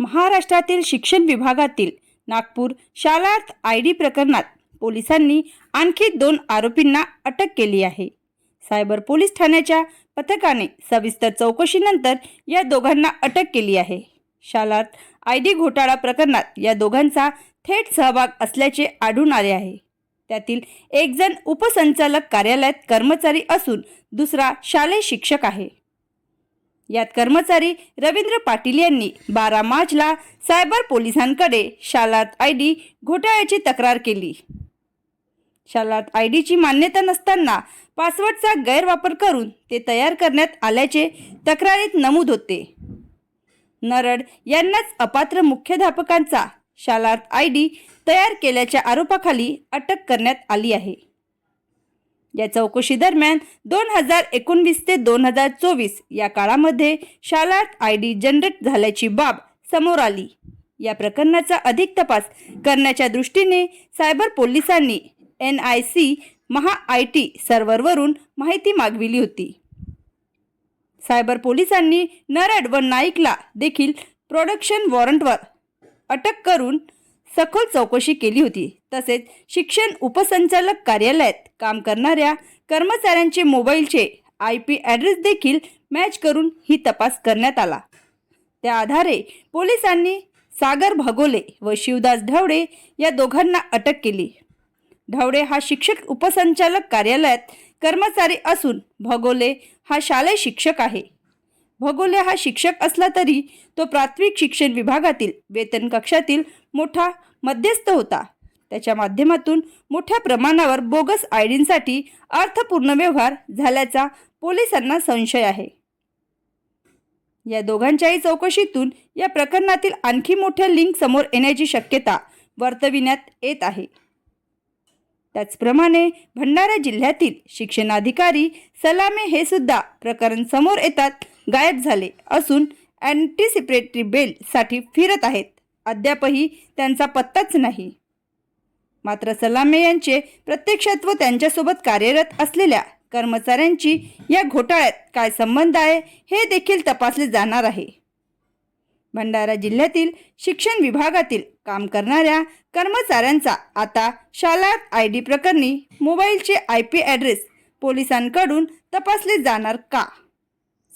महाराष्ट्रातील शिक्षण विभागातील नागपूर शालार्थ आय डी प्रकरणात पोलिसांनी आणखी दोन आरोपींना अटक केली आहे. सायबर पोलीस ठाण्याच्या पथकाने सविस्तर चौकशीनंतर या दोघांना अटक केली आहे. शालार्थ आय डी घोटाळा प्रकरणात या दोघांचा थेट सहभाग असल्याचे आढळून आले आहे. त्यातील एकजण उपसंचालक कार्यालयात कर्मचारी असून दुसरा शालेय शिक्षक आहे. यात कर्मचारी रवींद्र पाटील यांनी बारा मार्चला सायबर पोलिसांकडे शालात आय डी घोटाळ्याची तक्रार केली. शालात आय डीची मान्यता नसताना पासवर्डचा गैरवापर करून ते तयार करण्यात आल्याचे तक्रारीत नमूद होते. नरड यांनाच अपात्र मुख्याध्यापकांचा शालार्थ आय डी तयार केल्याच्या आरोपाखाली अटक करण्यात आली आहे. या चौकशी दरम्यान दोन हजार एकोणवीस ते दोन हजार चोवीस या काळामध्ये शालार्थ आय डी जनरेट झाल्याची बाब समोर आली. या प्रकरणाचा अधिक तपास करण्याच्या दृष्टीने सायबर पोलिसांनी N I C Maha I T सर्व्हरवरून माहिती मागविली होती. सायबर पोलिसांनी नरड व नाईकला देखील प्रोडक्शन वॉरंटवर अटक करून सखोल चौकशी केली होती. तसेच शिक्षण उपसंचालक कार्यालयात काम करणाऱ्या कर्मचाऱ्यांचे मोबाईलचे आय पी ॲड्रेस देखील मॅच करून ही तपास करण्यात आला. त्या आधारे पोलिसांनी सागर भगोले व शिवदास ढवळे या दोघांना अटक केली. ढवळे हा शिक्षक उपसंचालक कार्यालयात कर्मचारी असून भगोले हा शालेय शिक्षक आहे. भगोले हा शिक्षक असला तरी तो प्राथमिक शिक्षण विभागातील वेतन कक्षातील मोठा मध्यस्थ होता. त्याच्या माध्यमातून मोठ्या प्रमाणावर बोगस आयडींसाठी अर्थपूर्ण व्यवहार झाल्याचा पोलिसांना संशय आहे. या दोघांच्याही चौकशीतून या प्रकरणातील आणखी मोठ्या लिंक समोर येण्याची शक्यता वर्तविण्यात येत आहे. त्याचप्रमाणे भंडारा जिल्ह्यातील शिक्षणाधिकारी सलामे हे सुद्धा प्रकरण समोर येतात गायब झाले असून अँटिसिपेटरी बेलसाठी फिरत आहेत. अद्यापही त्यांचा पत्ताच नाही. मात्र सलामे यांचे प्रत्यक्षात व त्यांच्यासोबत कार्यरत असलेल्या कर्मचाऱ्यांची या घोटाळ्यात काय संबंध आहे हे देखील तपासले जाणार आहे. भंडारा जिल्ह्यातील शिक्षण विभागातील काम करणाऱ्या कर्मचाऱ्यांचा आता शाला आय डी प्रकरणी मोबाईलचे आय पी ॲड्रेस पोलिसांकडून तपासले जाणार का?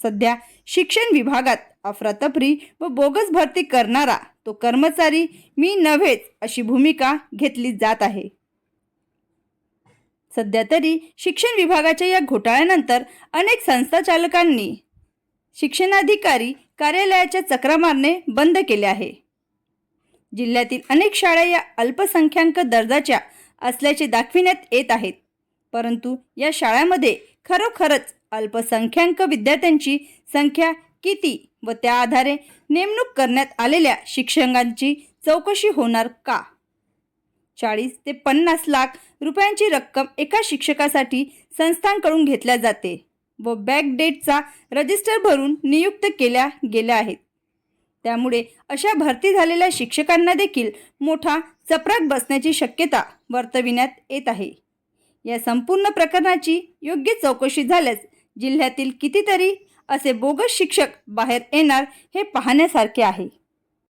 सध्या शिक्षण विभागात अफरातफरी व बोगस भरती करणारा तो कर्मचारी मी नव्हेच अशी भूमिका घेतली जात आहे. सध्या तरी शिक्षण विभागाच्या या घोटाळ्यानंतर अनेक संस्था चालकांनी शिक्षणाधिकारी कार्यालयाच्या चक्रा मारणे बंद केले आहे. जिल्ह्यातील अनेक शाळा या अल्पसंख्याक दर्जाच्या असल्याचे दाखविण्यात येत आहेत. परंतु या शाळांमध्ये खरोखरच अल्पसंख्याक विद्यार्थ्यांची संख्या किती व त्या आधारे नेमणूक करण्यात आलेल्या शिक्षकांची चौकशी होणार का? चाळीस ते पन्नास लाख रुपयांची रक्कम एका शिक्षकासाठी संस्थांकडून घेतल्या जाते व बॅक डेटचा रजिस्टर भरून नियुक्त केल्या गेल्या आहेत. त्यामुळे अशा भरती झालेल्या शिक्षकांना देखील मोठा चपराक बसण्याची शक्यता वर्तविण्यात येत आहे. या संपूर्ण प्रकरणाची योग्य चौकशी झाल्यास जिल्ह्यातील कितीतरी असे बोगस शिक्षक बाहेर येणार हे पाहण्यासारखे आहे.